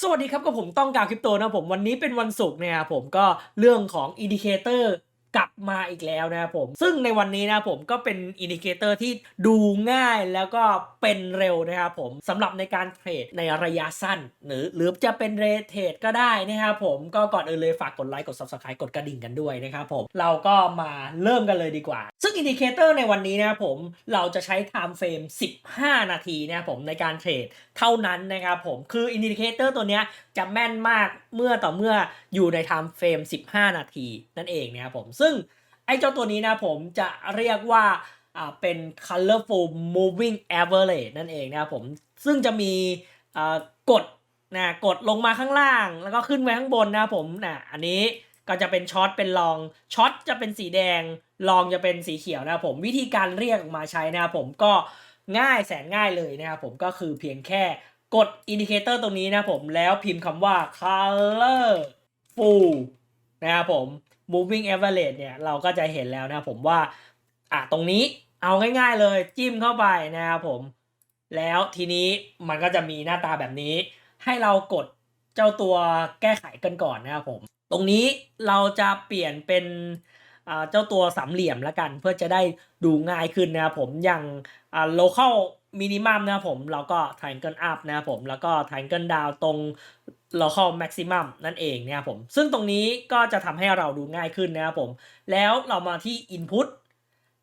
สวัสดีครับกับผมต้องการคริปโตนะผมวันนี้เป็นวันศุกร์เนะครับผมก็เรื่องของอินดิเคเตอร์ กลับมาอีกแล้วนะครับผม ซึ่งในวันนี้นะผมก็เป็นอินดิเคเตอร์ที่ดูง่ายแล้วก็เป็นเร็วนะครับผมสำหรับในการเทรดในระยะสั้น หรือหรือจะเป็นเรทเทรดก็ได้นะครับผมก็ก่อนอื่นเลยฝากกดไลค์กด subscribe กดกระดิ่งกันด้วยนะครับผมเราก็มาเริ่มกันเลยดีกว่า ซึ่งอินดิเคเตอร์ในวันนี้นะครับผมเราจะใช้ time frame 15 นาทีนะครับผมในการเทรดเท่านั้นนะครับผมคืออินดิเคเตอร์ตัวเนี้ย จะแม่นมากเมื่อต่อเมื่ออยู่ใน time frame 15 นาทีนั่นเองนะครับผมซึ่งไอ้เจ้าตัวนี้นะผมจะเรียกว่าเป็น colorful moving average นั่นเองนะครับผมซึ่งจะมีกดนะกดลงมาข้างล่าง แล้วก็ขึ้นไปข้างบนนะครับผมนะอันนี้ก็จะเป็นช็อตเป็นลองช็อตจะเป็นสีแดงลองจะเป็นสีเขียวนะครับผมวิธีการเรียกออกมาใช้นะครับผมก็ง่ายแสนง่ายเลยนะครับผมก็คือเพียงแค่ กดอินดิเคเตอร์ตรงนี้นะผมแล้วพิมพ์คำว่า color full นะครับผม moving average เนี่ยเราก็จะเห็นแล้วนะผมว่าอะตรงนี้เอาง่ายๆเลยจิ้มเข้าไปนะครับผม แล้วทีนี้มันก็จะมีหน้าตาแบบนี้ ให้เรากดเจ้าตัวแก้ไขกันก่อนนะครับผม ตรงนี้เราจะเปลี่ยนเป็นอ่าเจ้าตัวสามเหลี่ยมล้วกัน เพื่อจะได้ดูง่ายขึ้นนะครับผมอย่างอ่า local minimum นะครับผมเราก็ triangle up นะครับผมแล้วก็ triangle down ตรง local maximum นั่นเองนะครับผมซึ่งตรงนี้ก็จะทำให้เราดูง่ายขึ้นนะครับผมแล้วเรามาที่ input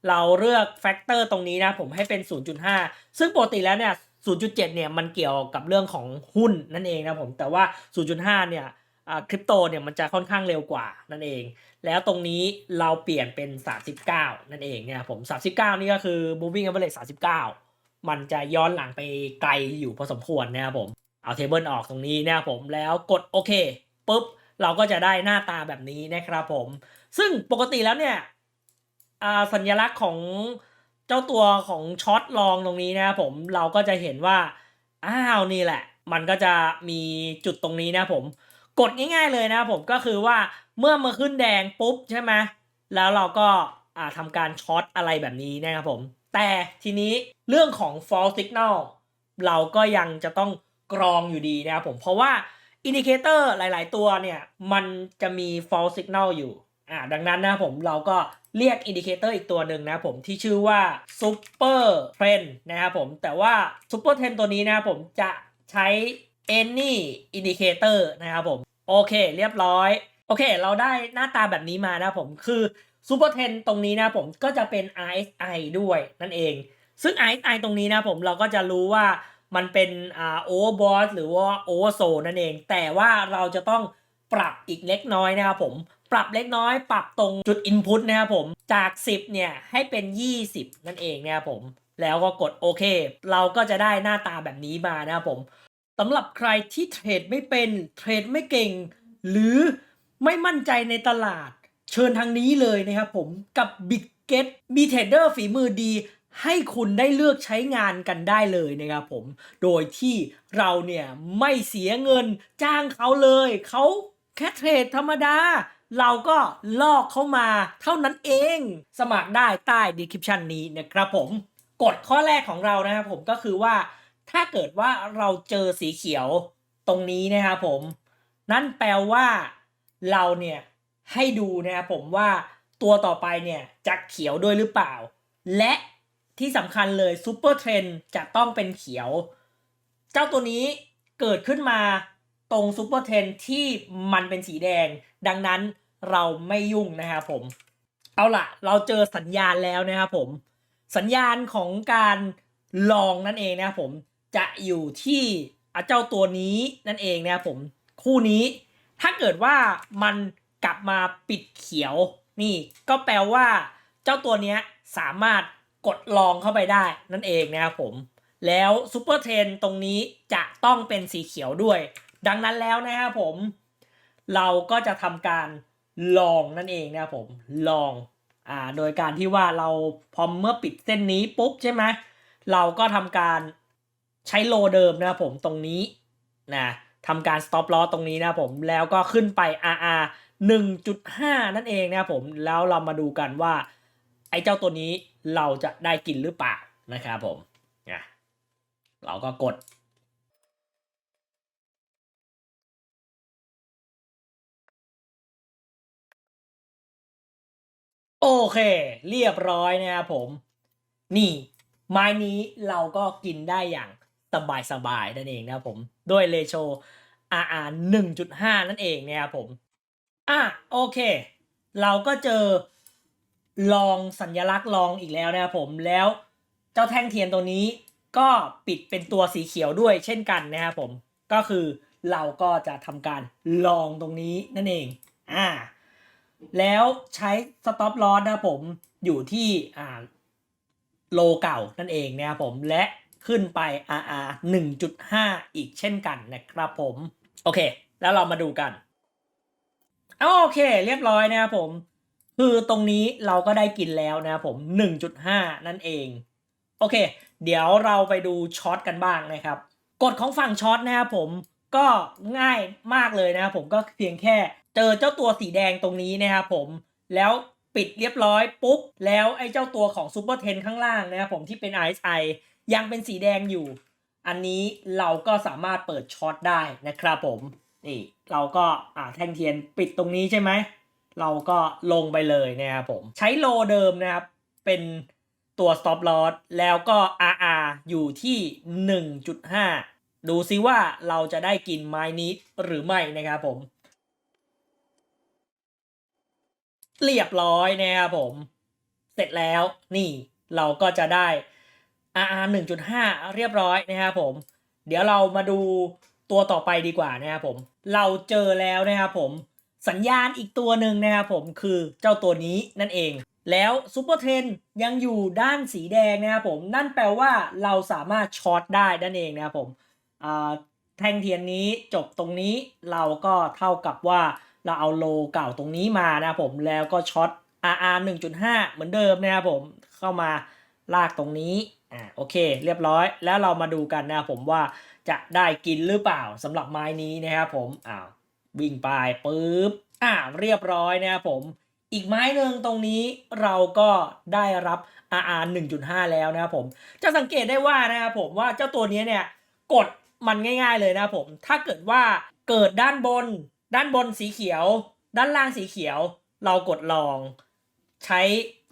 เราเลือกแฟกเตอร์ตรงนี้นะผมให้เป็น 0.5 ซึ่งปกติแล้วเนี่ย 0.7 เนี่ยมันเกี่ยวกับเรื่องของหุ้นนั่นเองนะผมแต่ว่า 0.5 เนี่ยคริปโตเนี่ยมันจะค่อนข้างเร็วกว่านั่นเอง แล้วตรงนี้เราเปลี่ยนเป็น 39 นั่นเองเนี่ยผม 39 นี่ก็คือ moving average 39 มันจะย้อนหลังไปไกลอยู่พอสมควรนะครับผม เอาเทเบิลออกตรงนี้นะครับผมแล้วกดโอเคปุ๊บเราก็จะได้หน้าตาแบบนี้นะครับผม ซึ่งปกติแล้วเนี่ยสัญลักษณ์ของเจ้าตัวของช็อตลองตรงนี้นะครับผมเราก็จะเห็นว่าอ้าวนี่แหละ มันก็จะมีจุดตรงนี้นะผมกดง่าย ๆเลยนะครับผมก็คือว่าเมื่อมาขึ้นแดงปุ๊บใช่ไหมแล้วเราก็ทำการช็อตอะไรแบบนี้นะครับผม แต่ทีนี้เรื่องของ false signal เราก็ยังจะต้องกรองอยู่ดีนะครับผมเพราะว่าอินดิเคเตอร์หลาย ๆ ตัวเนี่ย มันจะมี false signal อยู่อ่าดังนั้นนะครับผมเราก็เรียกอินดิเคเตอร์อีกตัวหนึ่งนะครับผมที่ชื่อว่า super trend นะครับผมแต่ว่า super trend ตัวนี้นะครับผมจะใช้ any indicator นะครับผม โอเคเรียบร้อย โอเค เราได้หน้าตาแบบนี้มานะค รับผมคือ super trend ตรงนี้นะผมก็จะเป็น RSI ด้วยนั่นเอง ซึ่ง RSI ตรงนี้นะผมเราก็จะรู้ว่ามันเป็นอ่า overbought หรือว่า oversold นั่นเอง แต่ว่าเราจะต้องปรับอีกเล็กน้อยนะครับผม ปรับเล็กน้อย ปรับตรงจุด input นะครับผม จาก 10 เนี่ย ให้เป็น 20 นั่นเองนะครับผม แล้วก็กดโอเค เราก็จะได้หน้าตาแบบนี้มานะครับผมสำหรับใครที่เทรดไม่เป็น เทรดไม่เก่ง หรือไม่มั่นใจในตลาด เชิญทางนี้เลยนะครับผมกับ Big Get มีเทรดเดอร์ฝีมือดีให้คุณได้เลือกใช้งานกันได้เลยนะครับผม โดยที่เราเนี่ยไม่เสียเงินจ้างเขาเลย เขาแค่เทรดธรรมดา เราก็ลอกเข้ามาเท่านั้นเอง สมัครได้ใต้ description นี้นะครับผม กฎข้อแรกของเรานะครับผมก็คือว่าถ้าเกิดว่าเราเจอสีเขียวตรงนี้นะครับผม นั่นแปลว่าเราเนี่ย ให้ดูนะครับผมว่าตัวต่อไปเนี่ยจะเขียวด้วยหรือเปล่า และที่สำคัญเลยซูเปอร์เทรนจะต้องเป็นเขียว เจ้าตัวนี้เกิดขึ้นมาตรงซูเปอร์เทรนที่มันเป็นสีแดง ดังนั้นเราไม่ยุ่งนะครับผม เอาล่ะ เราเจอสัญญาณแล้วนะครับผม สัญญาณของการลองนั่นเองนะครับผมจะอยู่ที่เจ้าตัวนี้นั่นเองนะครับผมคู่นี้ถ้าเกิดว่ามัน กลับมาปิดเขียว นี่ก็แปลว่าเจ้าตัวเนี้ยสามารถกดลองเข้าไปได้นั่นเองนะครับผม แล้วซูเปอร์เทรนตรงนี้จะต้องเป็นสีเขียวด้วย ดังนั้นแล้วนะครับผม เราก็จะทำการลองนั่นเองนะครับผมลองอ่าโดยการที่ว่าเราพอเมื่อปิดเส้นนี้ปุ๊บใช่ไหมเราก็ทำการใช้โลเดิมนะครับผมตรงนี้นะ ทำการสต็อ loss ตรงนี้นะผมแล้วก็ขึ้นไป RR 1.5 นั่นเองนะผมแล้วเรามาดูกันว่า ไอ้เจ้าตัวนี้เราจะได้กินหรือเปล่านะครับผมเราก็กดโอเค เรียบร้อยนะครับผม นี่ ไม้นี้เราก็กินได้อย่าง สบายสบายๆนั่นเองนะครับผมด้วยเลโช RR 1.5 นั่นเองนะครับผมอะโอเค เราก็เจอลองสัญลักษณ์ลองอีกแล้วนะครับผมแล้วเจ้าแท่งเทียนตัวนี้ก็ปิดเป็นตัวสีเขียวด้วยเช่นกันนะครับผมก็คือเราก็จะทำการลองตรงนี้นั่นเองอ่าแล้วใช้สต็อปลอสนะครับผมอยู่ที่อ่าโลเก่านั่นเองนะครับผมและ ขึ้นไป RR 1.5 อีกเช่นกันนะครับผม โอเค แล้วเรามาดูกัน โอเค เรียบร้อยนะครับผม คือตรงนี้เราก็ได้กินแล้วนะครับผม 1.5 นั่นเอง โอเค เดี๋ยวเราไปดูช็อตกันบ้างนะครับ กฎของฝั่งช็อตนะครับผมก็ง่ายมากเลยนะครับผมก็เพียงแค่เจอเจ้าตัวสีแดงตรงนี้นะครับผมแล้วปิดเรียบร้อยปุ๊บ แล้วไอ้เจ้าตัวของซูเปอร์เทนข้างล่างนะครับผมที่เป็น RSI ยังเป็นสีแดงอยู่ อันนี้เราก็สามารถเปิดช็อตได้นะครับผมนี่เราก็อ่าแท่งเทียนปิดตรงนี้ใช่ไหมเราก็ลงไปเลยนะครับผม ใช้โลเดิมนะครับ เป็นตัว stop loss แล้วก็ RR อยู่ที่ 1.5 ดูซิว่าเราจะได้กินไม้นี้หรือไม่นะครับผม เรียบร้อยนะครับผม เสร็จแล้วนี่เราก็จะได้ RR 1.5 เรียบร้อยนะครับผม เดี๋ยวเรามาดูตัวต่อไปดีกว่านะครับผม เราเจอแล้วนะครับผม สัญญาณอีกตัวหนึ่งนะครับผมคือเจ้าตัวนี้นั่นเอง แล้วซูเปอร์เทนยังอยู่ด้านสีแดงนะครับผม นั่นแปลว่าเราสามารถช็อตได้นั่นเองนะครับผมแท่งเทียนนี้จบตรงนี้เราก็เท่ากับว่าเราเอาโลเก่าตรงนี้มานะครับผมแล้วก็ช็อต RR 1.5 เหมือนเดิมนะครับผมเข้ามาลากตรงนี้ อ่าโอเค เรียบร้อย แล้วเรามาดูกันนะผมว่าจะได้กินหรือเปล่าสำหรับไม้นี้นะครับผมอ้าววิ่งไปปุ๊บอ่าเรียบร้อยนะครับผมอีกไม้หนึ่งตรงนี้เราก็ได้รับ RR 1.5 แล้วนะครับผม จะสังเกตได้ว่านะครับผมว่าเจ้าตัวนี้เนี่ยกดมันง่าย ๆเลยนะครับผม ถ้าเกิดว่าเกิดด้านบน ด้านบนสีเขียว ด้านล่างสีเขียว เรากดลอง ใช้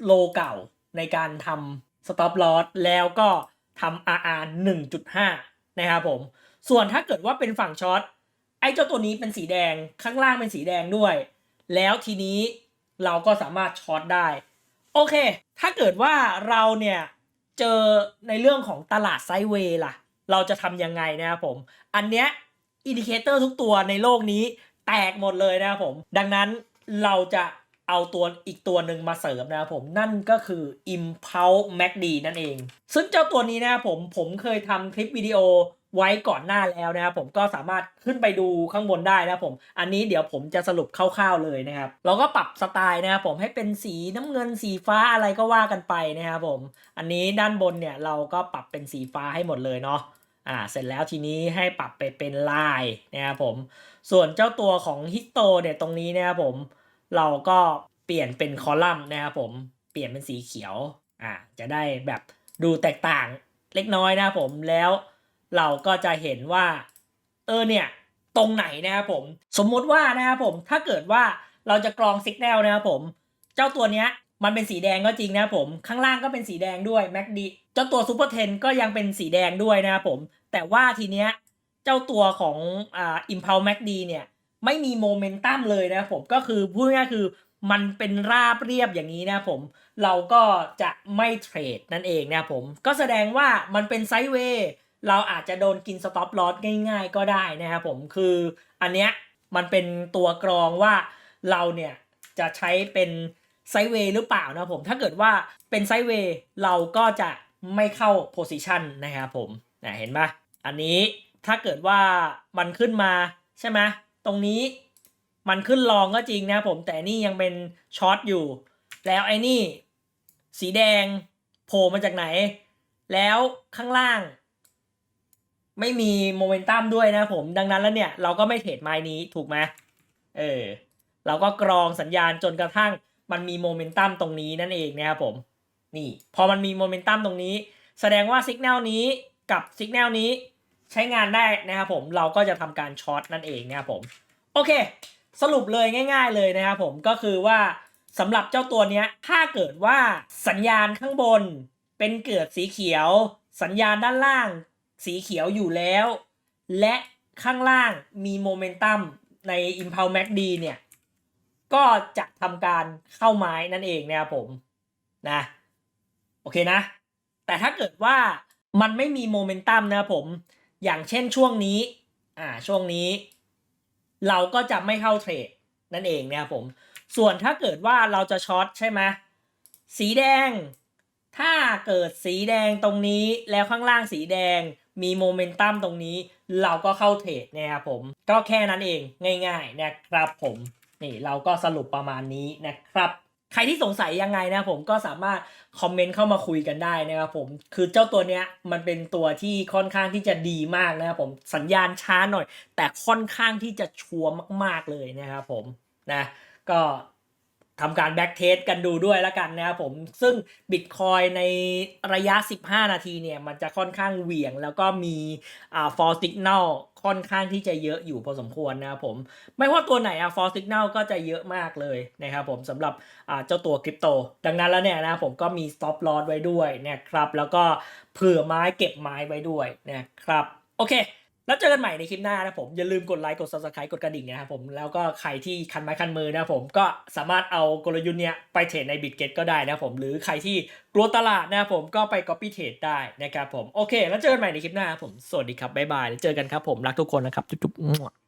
โลเก่าในการทำ stop loss แล้วก็ทำ RR 1.5 นะครับผม ส่วนถ้าเกิดว่าเป็นฝั่งช็อตไอ้เจ้าตัวนี้เป็นสีแดงข้างล่างเป็นสีแดงด้วย แล้วทีนี้เราก็สามารถช็อตได้ โอเค ถ้าเกิดว่าเราเนี่ยเจอในเรื่องของตลาดไซเวย์ล่ะ เราจะทำยังไงนะครับผม อันเนี้ยอินดิเคเตอร์ทุกตัวในโลกนี้แตกหมดเลยนะครับผม ดังนั้นเราจะ เอาตัวอีกตัวหนึ่งมาเสริมนะครับผมนั่นก็คือ Impulse MACD นั่นเอง ซึ่งเจ้าตัวนี้นะครับผมผมเคยทำคลิปวิดีโอไว้ก่อนหน้าแล้วนะครับผมก็สามารถขึ้นไปดูข้างบนได้นะครับผม อันนี้เดี๋ยวผมจะสรุปคร่าวๆเลยนะครับ เราก็ปรับสไตล์นะครับผมให้เป็นสีน้ำเงินสีฟ้าอะไรก็ว่ากันไปนะครับผม อันนี้ด้านบนเนี่ยเราก็ปรับเป็นสีฟ้าให้หมดเลยเนาะอ่าเสร็จแล้วทีนี้ให้ปรับไปเป็นลายนะครับผม ส่วนเจ้าตัวของฮิตโตเนี่ยตรงนี้นะครับผม เราก็เปลี่ยนเป็นคอลัมน์นะครับผมเปลี่ยนเป็นสีเขียวอ่าจะได้แบบดูแตกต่างเล็กน้อยนะครับผมแล้วเราก็จะเห็นว่าเออเนี่ยตรงไหนนะครับผม สมมุติว่านะครับผมถ้าเกิดว่าเราจะกรองสัญญาณนะครับผม เจ้าตัวเนี้ยมันเป็นสีแดงก็จริงนะครับผมข้างล่างก็เป็นสีแดงด้วยแม็กดีเจ้าตัวซูเปอร์เทนก็ยังเป็นสีแดงด้วยนะครับผม แต่ว่าทีเนี้ยเจ้าตัวของอ่าอิมพาวแม็กดีเนี่ย ไม่มีโมเมนตัมเลยนะผมก็คือพูดง่ายคือมันเป็นราบเรียบอย่างนี้นะผม เราก็จะไม่เทรดนั่นเองนะผม ก็แสดงว่ามันเป็นไซด์เวย์เราอาจจะโดนกินสต็อปลอสง่าย ๆ ก็ได้นะครับผมคืออันเนี้ยมันเป็นตัวกรองว่าเราเนี่ยจะใช้เป็นไซด์เวย์หรือเปล่านะผมถ้าเกิดว่าเป็นไซด์เวย์เราก็จะไม่เข้าโพซิชันนะครับผมนะเห็นปะอันนี้ถ้าเกิดว่ามันขึ้นมาใช่ไหม ตรงนี้มันขึ้นลองก็จริงนะผมแต่นี่ยังเป็นช็อตอยู่ แล้วไอ้นี่ สีแดงโผล่มาจากไหน แล้วข้างล่าง ไม่มีโมเมนตัมด้วยนะผมดังนั้นแล้วเนี่ย เราก็ไม่เทรดไม้นี้ถูกไหมเออ เราก็กรองสัญญาณจนกระทั่งมันมีโมเมนตัมตรงนี้นั่นเองนะครับผม นี่ พอมันมีโมเมนตัมตรงนี้ แสดงว่าสัญญาณนี้กับสัญญาณนี้ ใช้งานได้นะครับผมเราก็จะทำการช็อตนั่นเองนะครับผมโอเค สรุปเลยง่าย ๆ เลยนะครับผมก็คือว่าสำหรับเจ้าตัวเนี้ยถ้าเกิดว่าสัญญาณข้างบนเป็นเกิดสีเขียว สัญญาณด้านล่าง สีเขียวอยู่แล้ว และข้างล่างมีโมเมนตัมใน Impulse Max D เนี่ย ก็จะทำการเข้าไม้นั่นเองนะครับผมนะโอเคนะ แต่ถ้าเกิดว่ามันไม่มีโมเมนตัมนะครับผม อย่างเช่นช่วงนี้อ่าช่วงนี้ เราก็จะไม่เข้าเทรดนั่นเองนะครับผม ส่วนถ้าเกิดว่าเราจะช็อตใช่ไหมสีแดง ถ้าเกิดสีแดงตรงนี้แล้วข้างล่างสีแดงมีโมเมนตัมตรงนี้ เราก็เข้าเทรดนะครับผม ก็แค่นั้นเองง่ายๆนะครับผมนี่เราก็สรุปประมาณนี้นะครับ ใครที่สงสัยยังไงนะผมก็สามารถคอมเมนต์เข้ามาคุยกันได้นะครับผมคือเจ้าตัวเนี้ยมันเป็นตัวที่ค่อนข้างที่จะดีมากนะครับผมสัญญาณช้าหน่อย แต่ค่อนข้างที่จะชัวร์มาก ๆเลยนะครับผมนะก็ ทำการแบ็กเทสกันดูด้วยแล้วกันนะครับผม ซึ่งบิตคอยในระยะ 15 นาทีเนี่ย มันจะค่อนข้างเหวี่ยง แล้วก็มีอ่า for signal ค่อนข้างที่จะเยอะอยู่พอสมควรนะครับผม ไม่ว่าตัวไหนอะ for signal ก็จะเยอะมากเลยนะครับผมสำหรับอ่าเจ้าตัวคริปโต ดังนั้นแล้วเนี่ยนะผมก็มี stop loss ไว้ด้วยนะครับ แล้วก็เผื่อไม้เก็บไม้ไว้ด้วยนะครับ โอเค แล้วเจอกันใหม่ในคลิปหน้านะผม อย่าลืมกดไลค์กด subscribe กดกระดิ่งนะครับผม แล้วก็ใครที่คันไม้คันมือนะผมก็สามารถเอากลยุทธ์เนี้ยไปเทรดในบิตเกตก็ได้นะผม หรือใครที่กลัวตลาดนะผมก็ไป copy trade ได้นะครับผม โอเค แล้วเจอกันใหม่ในคลิปหน้าครับผม สวัสดีครับบ๊ายบายแล้วเจอกันครับผมรักทุกคนนะครับจุ๊บๆ